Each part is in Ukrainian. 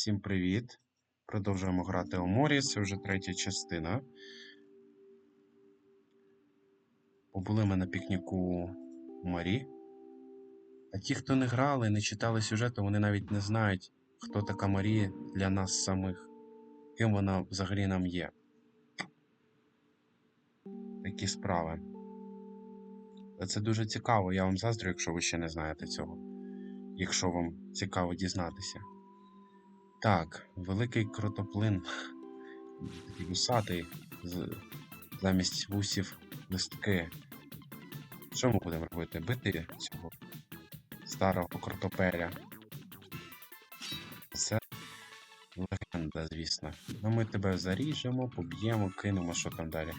Всім привіт! Продовжуємо грати у морі. Це вже третя частина. Побули ми на пікніку у морі. А ті, хто не грали, не читали сюжету, вони навіть не знають, хто така Марія для нас самих, ким вона взагалі нам є. Такі справи. Це дуже цікаво, я вам заздрю, якщо ви ще не знаєте цього. Якщо вам цікаво дізнатися. Так, великий кротоплин, такий вусатий, замість вусів листки. Що ми будемо робити? Бити цього старого кротопеля. Це легенда, звісно. Ну ми тебе заріжемо, поб'ємо, кинемо, що там далі.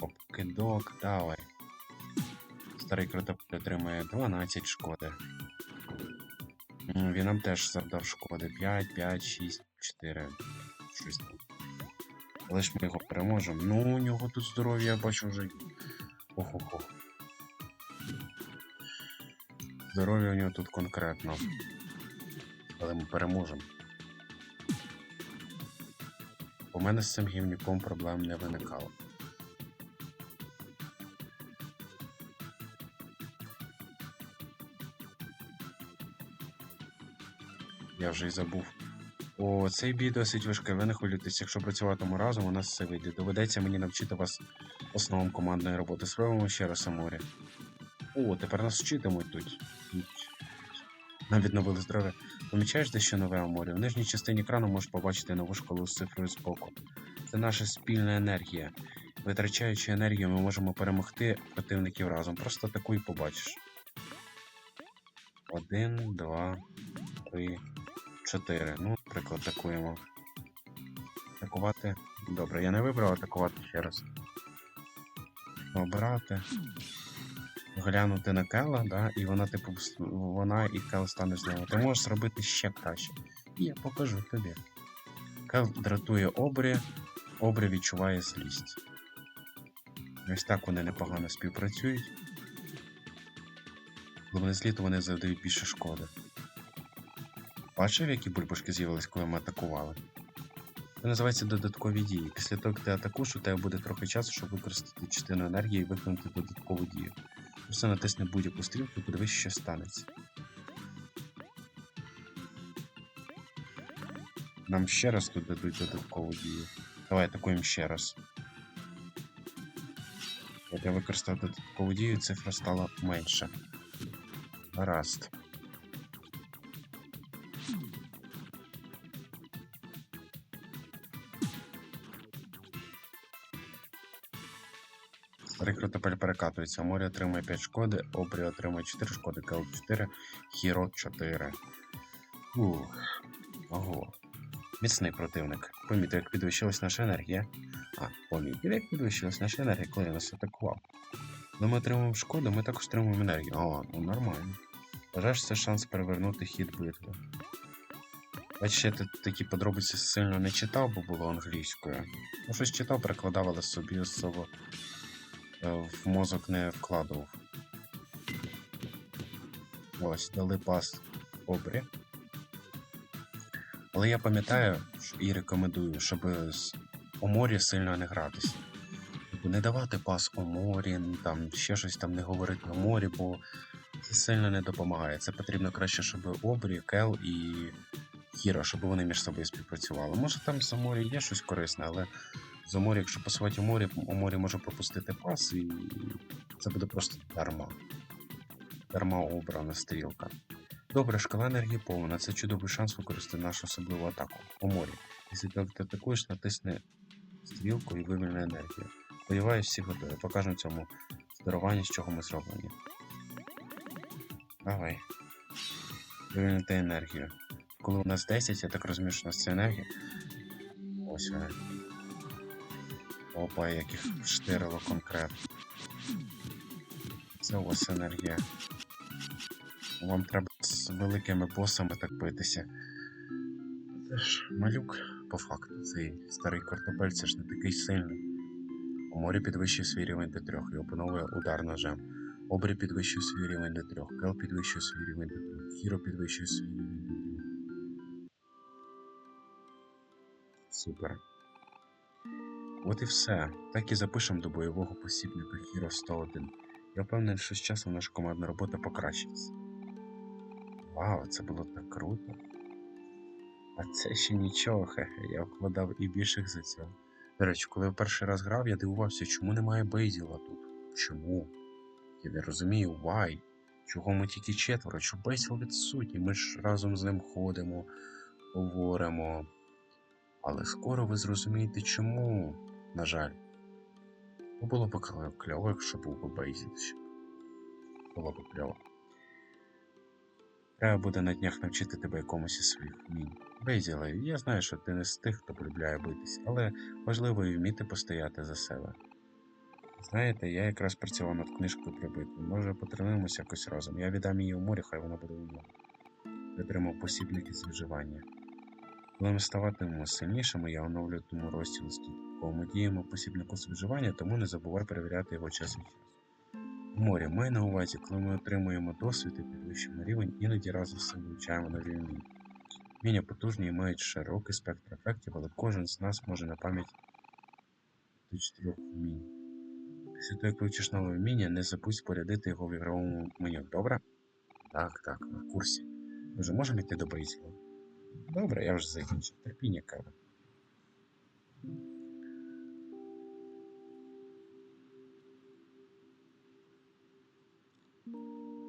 Оп, кидок, давай. Старий кротопель отримує 12 шкоди. М, Він нам теж завдав шкоди. 5, 5, 6, 4. Щось там. Але ж ми його переможемо. Ну, у нього тут здоров'я, я бачу вже. Ох-ох-ох. Здоров'я у нього тут конкретно. Але ми переможемо. У мене з цим гівнюком проблем не виникало. Я вже й забув. О, цей бій досить важкий, ви не хвилюйтесь, якщо працюватимемо разом, у нас все вийде. Доведеться мені навчити вас основам командної роботи. Спробуємо ще раз Аморі. О, тепер нас вчитимуть тут. Тут. Нам відновили здоров'я. Помічаєш дещо нове Аморі? В нижній частині екрану можеш побачити нову шкалу з цифрою збоку. Це наша спільна енергія. Витрачаючи енергію, ми можемо перемогти противників разом. Просто атакуй і побачиш. Один, два, три, чотири. Ну, наприклад, атакуємо. Атакувати. Добре, я не вибрав атакувати ще раз. Обирати. Глянути на Кела, да, і вона, типу, вона і Кел стане знову. Ти можеш зробити ще краще. Я покажу тобі. Кел дратує обрі, обрі відчуває злість. Ось так вони непогано співпрацюють. Коли вони вони завдають більше шкоди. Бачив, які бульбашки з'явились, коли ми атакували? Це називається додаткові дії. Після того, як ти атакуєш, у тебе буде трохи часу, щоб використати частину енергії і виконати додаткову дію. Просто натисни будь-яку стрілку і подивись, що станеться. Нам ще раз тут дадуть додаткову дію. Давай атакуємо ще раз. Як я використав додаткову дію, цифра стала менша. Гаразд. Кротопель перекатується. Морі отримує 5 шкоди, Обрі отримує 4 шкоди, Кел 4, Хіро 4. Ух. Ого. Міцний противник. Помітив, як підвищилась наша енергія. А, помітив, як підвищилась наша енергія, коли я нас атакував. Коли ми отримуємо шкоду, ми також отримуємо енергію. О, ну нормально. Вважаєш, це шанс перевернути хід битви. Бачиш, я такі подробиці сильно не читав, бо було англійською. Ну, щось читав, перекладав, але собі особо в мозок не вкладував. Ось, дали пас обрі. Але я пам'ятаю і рекомендую, щоб з Оморі сильно не гратися. Типу, не давати пас Оморі, там ще щось там не говорити Оморі, бо це сильно не допомагає. Це потрібно краще, щоб Обрі, Кел і Хіро, щоб вони між собою співпрацювали. Може там з Оморі є щось корисне, але з Оморі, якщо посувати Оморі, Оморі може пропустити пас, і це буде просто дарма. Дарма обрана стрілка. Добре, шкала енергії повна. Це чудовий шанс використати нашу особливу атаку. У морі. Якщо ти атакуєш, натисни стрілку і вивільни енергію. Сподіваюсь, всі готові. Покажемо цьому здорування, з чого ми зроблені. Давай. Вивільнити енергію. Коли у нас 10, я так розумію, що у нас це енергія. Ось вона. Опа, яких штирило конкретно. Це ось енергія. Вам треба з великими босами так битися. Це ж малюк, по факту. Цей старий картопель це ж не такий сильний. У морі підвищує свій рівень до трьох і опановує удар ножем. Обрі підвищує свій рівень до трьох. Кел підвищує свій рівень до трьох. Хіро підвищує свій рівень до трьох. Супер. От і все. Так і запишемо до бойового посібника Hero 101. Я впевнений, що з часом наша командна робота покращиться. Вау, це було так круто. А це ще нічого, хе-хе, я вкладав і більших за це. До речі, коли я перший раз грав, я дивувався, чому немає Бейзіла тут. Чому? Я не розумію, why? Чого ми тільки четверо? Чому Бейзіл відсутній? Ми ж разом з ним ходимо, говоримо. Але скоро ви зрозумієте, чому, на жаль. Ну, було б кльово- якщо був би Бейзіл. Було б кльово. Треба буде на днях навчити тебе якомусь із своїх вмінь. Бейзіле, я знаю, що ти не з тих, хто полюбляє битись, але важливо і вміти постояти за себе. Знаєте, я якраз працював над книжкою про битву. Може, потренуємося якось разом. Я віддам її у морі, хай вона буде у мене. Витримав посібники з виживання. Коли ми ставатимемо сильнішими, я оновлюватиму розділ стільки. Коли ми діємо посібнику з виживання, тому не забувай перевіряти його час від часу. Морі маю на увазі, коли ми отримуємо досвід і підвищуємо рівень, іноді разом з вивчаємо нові вміння. Вміння потужні і мають широкий спектр ефектів, але кожен з нас може на пам'ять до чотирьох вмінь. Після того, як вивчиш нове вміння, не забудь спорядити його в ігровому меню. Добре? Так, так, на курсі. Ми вже можемо йти до Бейзіла? Добре, я вже закінчив. Терпіння кава.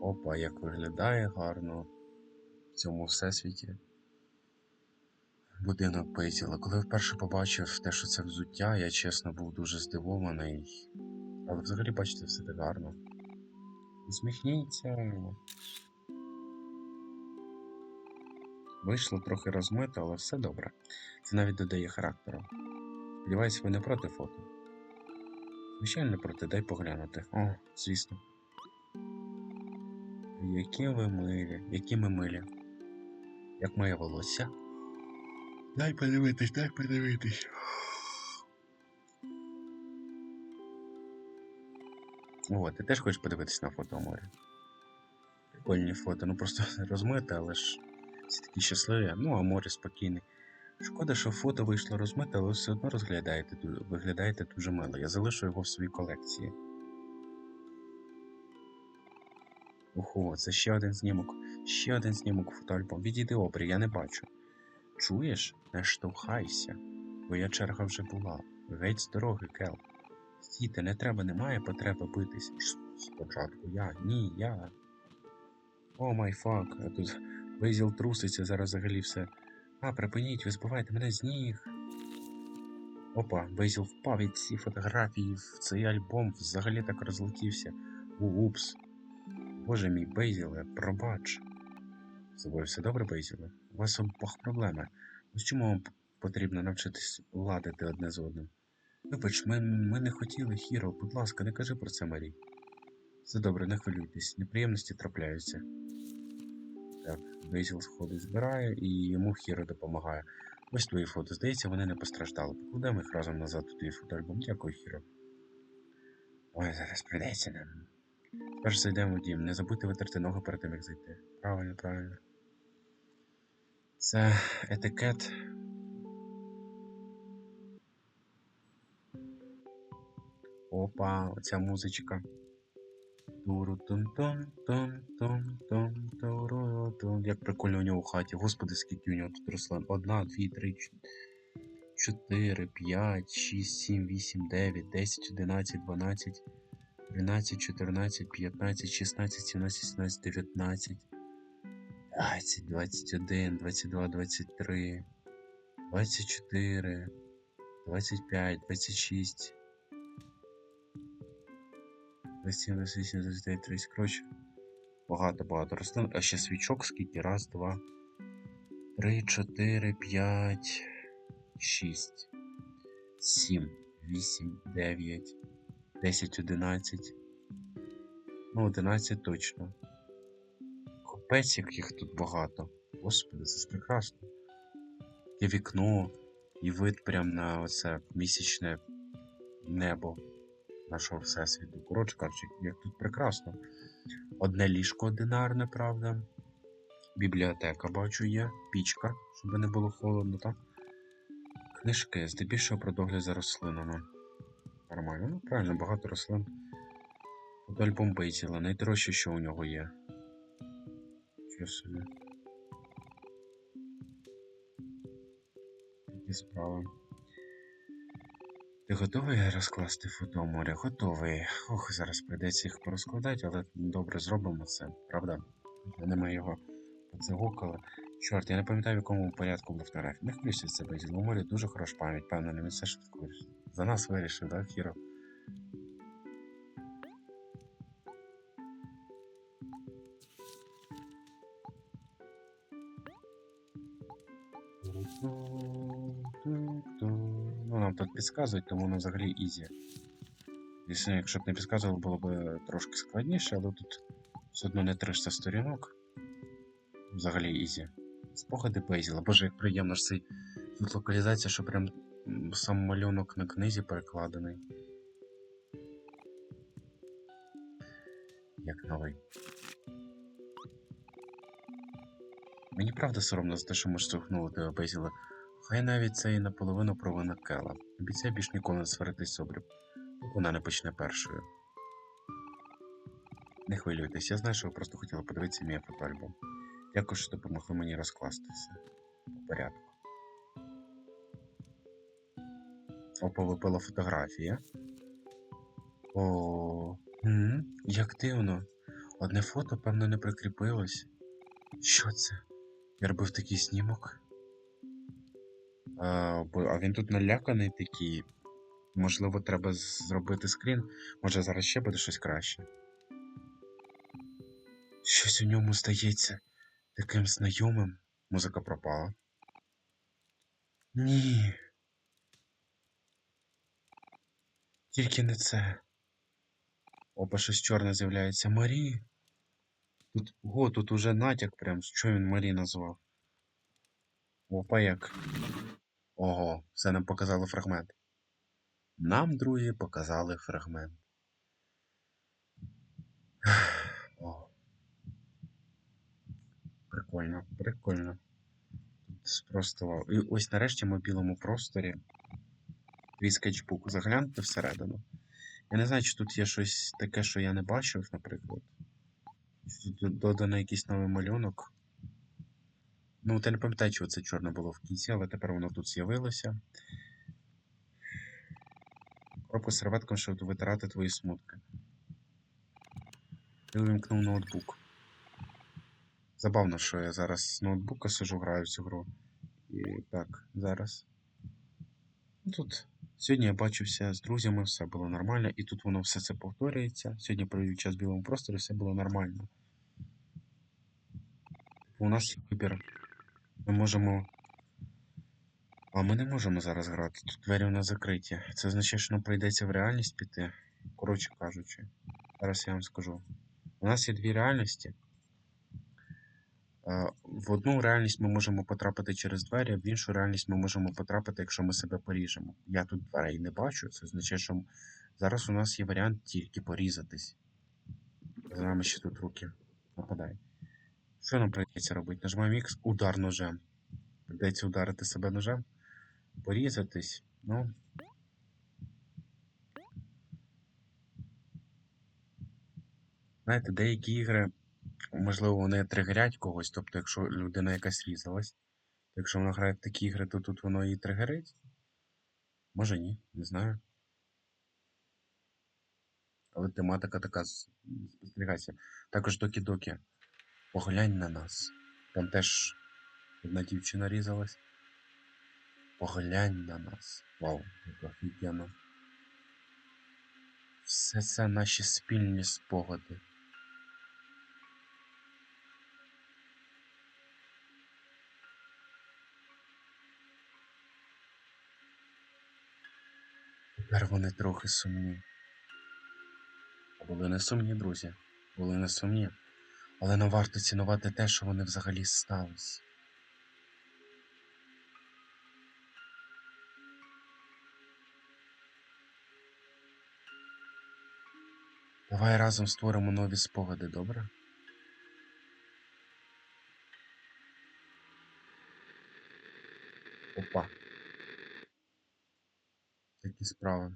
Опа, як виглядає гарно в цьому всесвіті. Будинок Бейзіла. Коли вперше побачив те, що це взуття, я чесно був дуже здивований. Але взагалі, бачите, все так гарно. Усміхніться. Вийшло трохи розмито, але все добре. Це навіть додає характеру. Сподіваюсь, ви не проти фото. Звичайно, не проти, дай поглянути. О, звісно. Які ви милі, які ми милі. Як моє волосся. Дай подивитись, дай подивитись. О, ти теж хочеш подивитись на фото моря? Прикольні фото, ну просто розмите, але ж всі такі щасливі. Ну, а море спокійне. Шкода, що фото вийшло розмите, але все одно розглядаєте, виглядаєте дуже мило. Я залишу його в своїй колекції. Ого, це ще один знімок. Ще один знімок фотоальбом. Відійди обрі, я не бачу. Чуєш? Не штовхайся. Твоя черга вже була. Геть з дороги, Кел. Стійте, не треба, немає потреби битись. Спочатку я. Ні, я. О май фак. Тут Вейзіл труситься, зараз взагалі все. А, припиніть, ви збиваєте мене з ніг. Опа, Бейзіл впав від ці фотографії в цей альбом взагалі так розлетівся. Упс. Боже мій Бейзіле, пробач. З тобою все добре, Бейзіле? У вас обох проблеми. Ось чому вам потрібно навчитись ладити одне з одним? Вибач, ми, ми не хотіли, Хіро, будь ласка, не кажи про це Марі. Все добре, не хвилюйтесь, неприємності трапляються. Так, Бейзіл сходи збирає і йому Хіро допомагає. Ось твої фото. Здається, вони не постраждали. Покладемо їх разом назад у твій фотоальбом. Дякую, Хіро. Ой, зараз прийдеться нам. Перш зайдемо в дім. Не забудьте витерти ноги перед тим, як зайти. Правильно, правильно. Це етикет. Опа, оця музичка. туру тун тун тун тун тун Як прикольно у нього в хаті. Господи, скільки у нього тут рослин. Одна, дві, три, чот- чотири, п'ять, шість, сім, вісім, дев'ять, десять, одинадцять, дванадцять, тринадцять, чотирнадцять, п'ятнадцять, шістнадцять, сімнадцять, сімнадцять, дев'ятнадцять. 20, 21, 22, 23, 24, 25, 26, 27, 28, 29, 30. Коротше, багато-багато рослин. А ще свічок скільки? Раз, два, три, чотири, п'ять, шість, сім, вісім, дев'ять, десять, одинадцять. Ну, одинадцять точно. Капець, як їх тут багато. Господи, це ж прекрасно. Є вікно і вид прям на оце місячне небо нашого всесвіту. Коротше кажучи, як тут прекрасно. Одне ліжко одинарне, правда. Бібліотека, бачу, є, пічка, щоб не було холодно, так? Книжки, здебільшого про догляд за рослинами. Нормально, ну правильно, багато рослин. Фотоальбом Бейзіла, найдорожче, що у нього є. Що собі. Такі справи. Ти готовий розкласти фото моря? Готовий. Ох, зараз прийдеться їх порозкладати, але добре зробимо це, правда? Немає його поцегукали. Чорт, я не пам'ятаю, в якому порядку був фотографії. Не включиться себе, у морі дуже хороша пам'ять, певно, не все швидко вирішив. За нас вирішив, так, Хіро? Нам тут підказують, тому воно взагалі ізі. Звісно, якщо б не підказувало, було б трошки складніше, але тут все одно не 300 сторінок. Взагалі ізі. Спогади Бейзіла. Боже, як приємно ж цей тут локалізація, що прям сам малюнок на книзі перекладений. Як новий. Мені правда соромно за те, що ми штовхнули тебе Бейзіла. Хай навіть це і наполовину провина Кела. Обіцяю більш ніколи не сваритись з обріб. Вона не почне першою. Не хвилюйтесь, я знаю, що ви просто хотіли подивитися мій фотоальбом. Що допомогли мені розкласти все по порядку. Опа, випала фотографія. О, м, як дивно. Одне фото, певно, не прикріпилось. Що це? Я робив такий знімок. А, він тут наляканий такий. Можливо, треба зробити скрін. Може зараз ще буде щось краще. Щось у ньому здається таким знайомим. Музика пропала. Ні. Тільки не це. Опа, щось чорне з'являється. Марі. Тут, о, тут уже натяк прям, що він Марі назвав. Опа, як. Ого, все нам показали фрагмент. Нам, друзі, показали фрагмент. О. Прикольно, прикольно. Вау. І ось нарешті ми в білому просторі. Твій скетчбук. Загляньте всередину. Я не знаю, чи тут є щось таке, що я не бачив, наприклад. Тут додано якийсь новий малюнок. Ну, от я не пам'ятаю, чого це чорне було в кінці, але тепер воно тут з'явилося. Коробка з серветком, щоб витирати твої смутки. Ти увімкнув ноутбук. Забавно, що я зараз з ноутбука сижу, граю в цю гру. І так, зараз. Ну, Тут сьогодні я бачився з друзями, все було нормально, і тут воно все це повторюється. Сьогодні провів час в білому просторі, все було нормально. У нас є вибір. Ми можемо. А ми не можемо зараз грати. Тут двері у нас закриті. Це означає, що нам прийдеться в реальність піти. Коротше кажучи, зараз я вам скажу. У нас є дві реальності. Е, В одну реальність ми можемо потрапити через двері, в іншу реальність ми можемо потрапити, якщо ми себе поріжемо. Я тут дверей не бачу, це означає, що зараз у нас є варіант тільки порізатись. За нами ще тут руки нападають. Що нам прийдеться робити? Нажимаємо X, удар ножем. Прийдеться ударити себе ножем, порізатись. Ну. Знаєте, деякі ігри, можливо, вони тригерять когось, тобто, якщо людина якась різалась, то якщо вона грає в такі ігри, то тут воно її тригерить. Може ні, не знаю. Але тематика така спостерігається. Також докі-докі. Поглянь на нас. Там теж одна дівчина різалась. Поглянь на нас. Вау, як офігенно. Все це наші спільні спогади. Тепер вони трохи сумні. Були не сумні, друзі. Були не сумні. Але нам варто цінувати те, що вони взагалі сталися. Давай разом створимо нові спогади, добре? Опа. такі справи.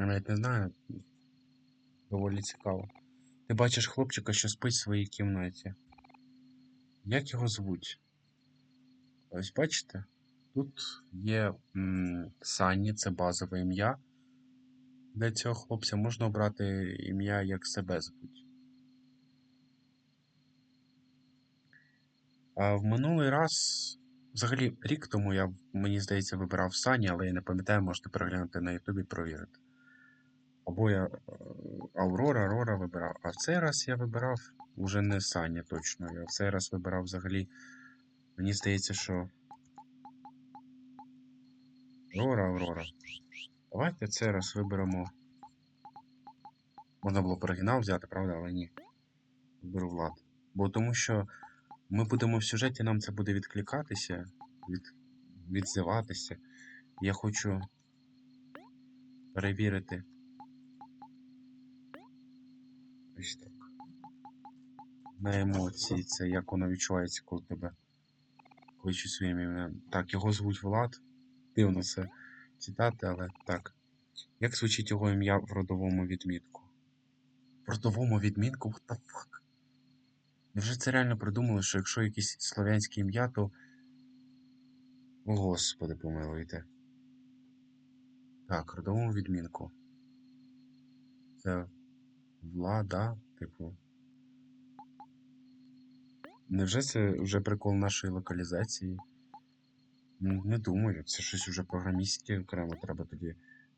Я навіть не знаю. Доволі цікаво. Ти бачиш хлопчика, що спить в своїй кімнаті. Як його звуть? Ось бачите? Тут є м, Санні, це базове ім'я. Для цього хлопця можна обрати ім'я, як себе звуть. А в минулий раз, взагалі, рік тому я, мені здається, вибирав Сані, але я не пам'ятаю, можете переглянути на Ютубі і провірити. Або я е, Аврора, Рора вибирав. А в цей раз я вибирав уже не Саня точно. Я в цей раз вибирав взагалі. Мені здається, що. Рора, Аврора. Давайте цей раз виберемо. Можна було б оригінал взяти, правда, але ні. Виберу Влад. Бо тому що ми будемо в сюжеті, нам це буде відкликатися, від... відзиватися. Я хочу перевірити. Ось так. На емоції це як воно відчувається, коли тебе кличуть своїм ім'ям. Так, його звуть Влад. Дивно це читати, але так. Як звучить його ім'я в родовому відмітку? В родовому відмітку? What the fuck? Невже це реально придумали, що якщо якесь слов'янське ім'я, то. О, Господи, помилуйте. Так, родовому відмінку. Це влада, типу. Невже це вже прикол нашої локалізації? Не думаю, це щось уже програмістське окремо треба тоді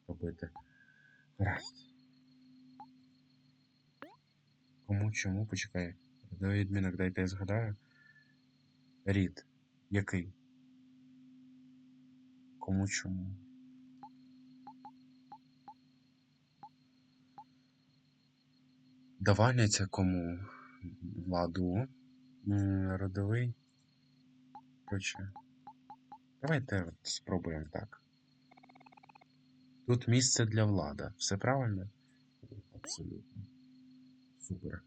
робити. Гаразд. Кому чому? Почекай. Родовий відмінок, дайте я згадаю. Рід. Який? Кому чому? Давальня це кому? Владу. Родовий. Короче. Давайте спробуємо так. Тут місце для влада. Все правильно? Абсолютно. Супер.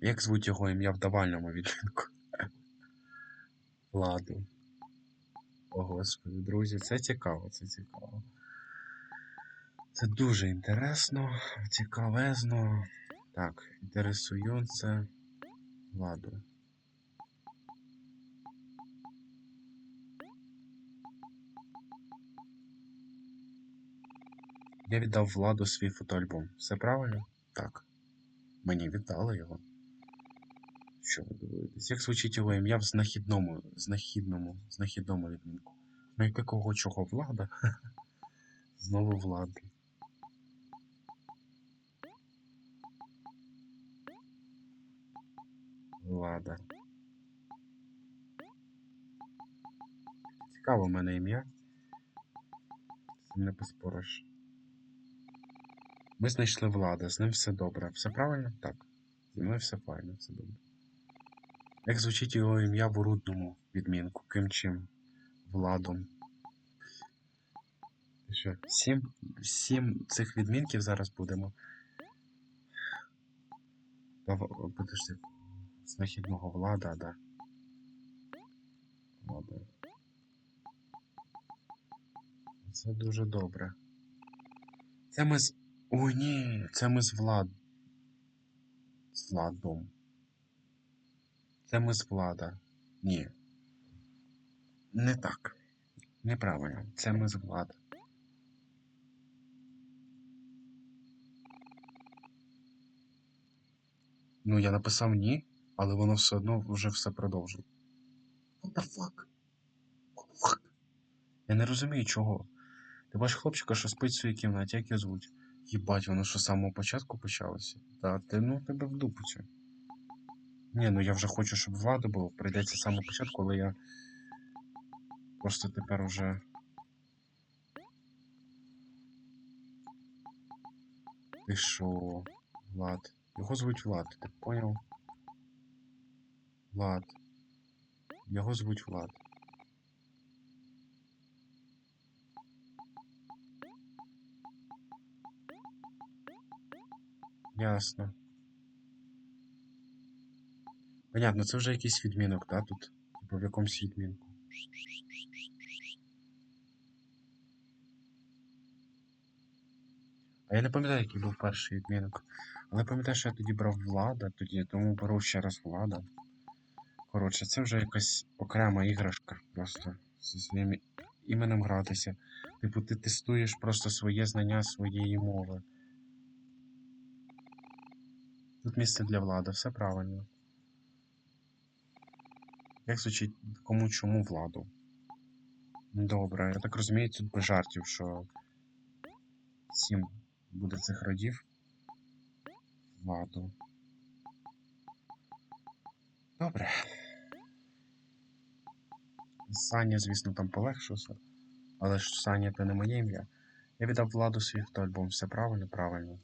Як звуть його ім'я в давальному відмінку? Владу. О, господи, друзі, це цікаво, це цікаво. Це дуже інтересно, цікавезно. Так, інтересується владу. Я віддав владу свій фотоальбом. Все правильно? Так. Мені віддали його. Що ви дивитесь? Як звучить його ім'я в знахідному, знахідному, знахідному відмінку? Ну і такого чого влада? Знову влада. Влада. Цікаве в мене ім'я. Не поспориш. Ми знайшли влада, з ним все добре. Все правильно? Так. Зі мною все файно, все добре. Як звучить його ім'я в урудному відмінку? Ким чим? Владом. Що? Сім, сім цих відмінків зараз будемо. Подожди. Знахідного влада, да. Влада. Це дуже добре. Це ми з. Ой, ні, це ми з Влад. З Владом. Це ми з Влада. Ні. Не так. Неправильно. Це ми з Влада. Ну, я написав ні, але воно все одно вже все продовжило. What the fuck? What the fuck? Я не розумію чого. Ти бачиш хлопчика, що спить в своїй кімнаті, як його звуть? Їбать, воно що з самого початку почалося? Та ти ну тебе в дупу цю. Ні, ну я вже хочу, щоб влада було. Прийдеться з самого початку, але я. Просто тепер уже. Ти що, Влад? Його звуть Влад, ти поняв? Влад. Його звуть Влад. Ясно. Понятно, це вже якийсь відмінок, да, тут? Типу в якомусь відмінку. А я не пам'ятаю, який був перший відмінок. Але пам'ятаю, що я тоді брав влада, тоді тому беру ще раз влада. Коротше, це вже якась окрема іграшка просто зі своїм іменем гратися. Типу, ти тестуєш просто своє знання своєї мови. Тут місце для влади, все правильно. Як звучить кому чому владу? Добре, я так розумію, тут без жартів, що сім буде цих родів. Владу. Добре. Саня, звісно, там полегшився. Але ж Саня це не моє ім'я. Я віддав владу свій фотоальбом. Все правильно? Правильно.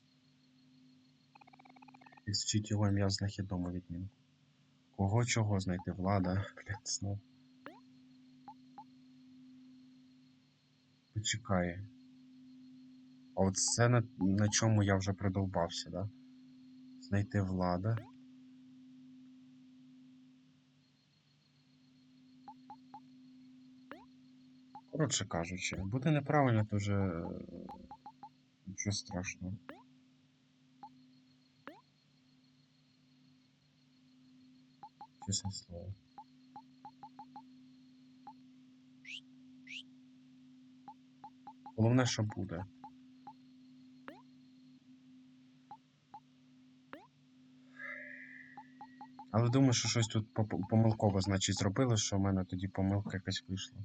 Ісчіть його ім'я знахідному відмінку. Кого чого знайти влада? Блядь, знов. Почекай. А от це на, на чому я вже придовбався, да? Знайти влада. Коротше кажучи, буде неправильно, то вже е, нічого страшного. Чесне слово. Головне, що буде. Але думаю, що щось тут помилково, значить, зробили, що в мене тоді помилка якась вийшла.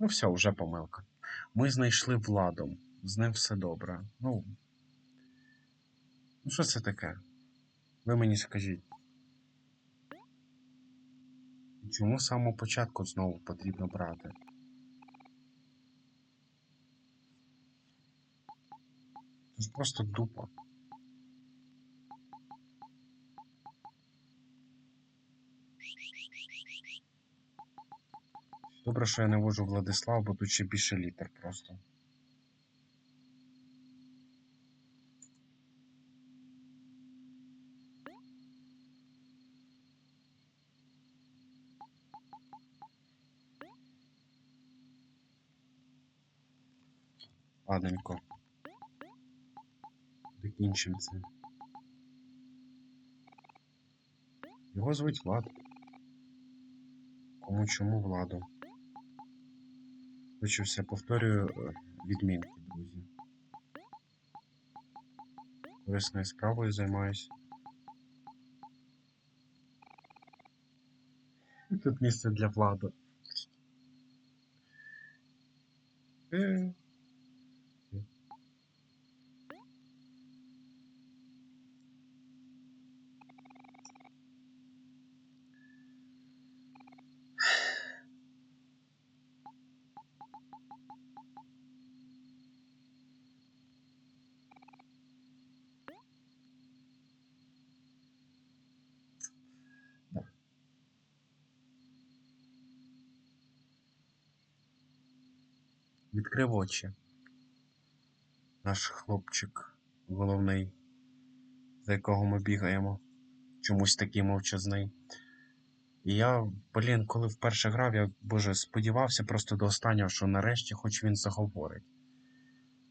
Ну, все, вже помилка. Ми знайшли владу. З ним все добре. Ну. Ну, що це таке? Ви мені скажіть. Чому з самого початку знову потрібно брати? Це ж просто тупо. Добре, що я не вожу Владислав, бо тут ще більше літер просто. Ладненько. Закінчимо це. Його звуть Влад. Кому чому владу? Хочу все повторюю е, відмінки, друзі. Корисною справою займаюсь. І Тут місце для влади. Відкрив очі. Наш хлопчик головний, за якого ми бігаємо. Чомусь такий мовчазний. І я, блін, коли вперше грав, я боже, сподівався просто до останнього, що нарешті хоч він заговорить.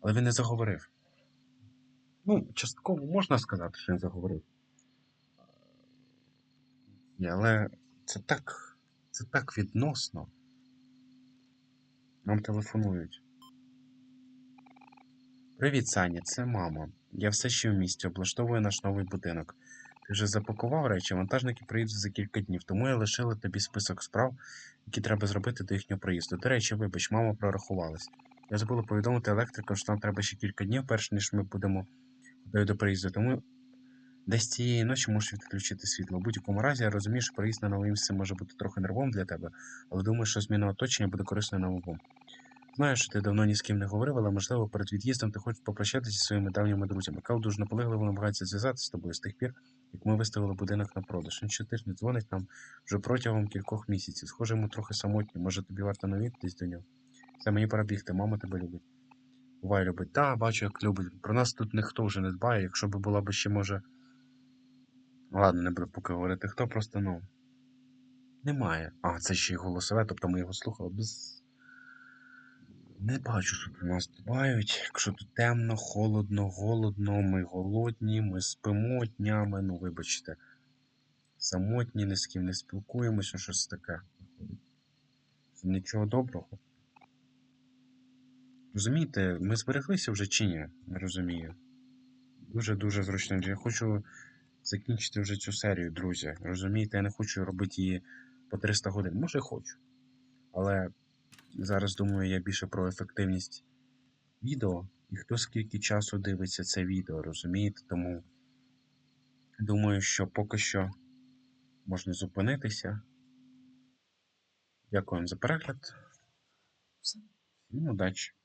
Але він не заговорив. Ну, частково можна сказати, що він заговорив. Але це так. Це так відносно. Нам телефонують. Привіт, Саня, це мама. Я все ще в місті, облаштовую наш новий будинок. Ти вже запакував речі, вантажники приїдуть за кілька днів, тому я лишила тобі список справ, які треба зробити до їхнього приїзду. До речі, вибач, мама прорахувалась. Я забула повідомити електрикам, що нам треба ще кілька днів, перш ніж ми будемо до приїзду. Тому десь цієї ночі можеш відключити світло. У будь-якому разі я розумію, що приїзд на нове місце може бути трохи нервовим для тебе, але думаю, що зміна оточення буде корисною новому. Знаю, що ти давно ні з ким не говорив, але можливо перед від'їздом ти хочеш попрощатися зі своїми давніми друзями. Кал дуже наполегливо намагається зв'язатися з тобою з тих пір, як ми виставили будинок на продаж. Він щотижня дзвонить нам вже протягом кількох місяців. Схоже, йому трохи самотньо. Може тобі варто навідатись до нього. Все, мені пора бігти, мама тебе любить. Бувай любить. Та, бачу, як любить. Про нас тут ніхто вже не дбає. Якщо б була б ще, може, Ладно, не буду поки говорити, хто просто, ну. Немає. А, це ще й голосове, тобто ми його слухали без. Не бачу, що про нас дбають. Якщо тут темно, холодно, голодно, ми голодні, ми спимо днями, ну вибачте. Самотні, ні з ким не спілкуємося, щось таке. Нічого доброго. Розумієте, ми збереглися вже чи ні? Не розумію. Дуже-дуже зручно. Я хочу закінчити вже цю серію, друзі. Розумієте, я не хочу робити її по 300 годин. Може, хочу. Але зараз думаю я більше про ефективність відео і хто скільки часу дивиться це відео, розумієте? Тому думаю, що поки що можна зупинитися. Дякую вам за перегляд. Всім удачі!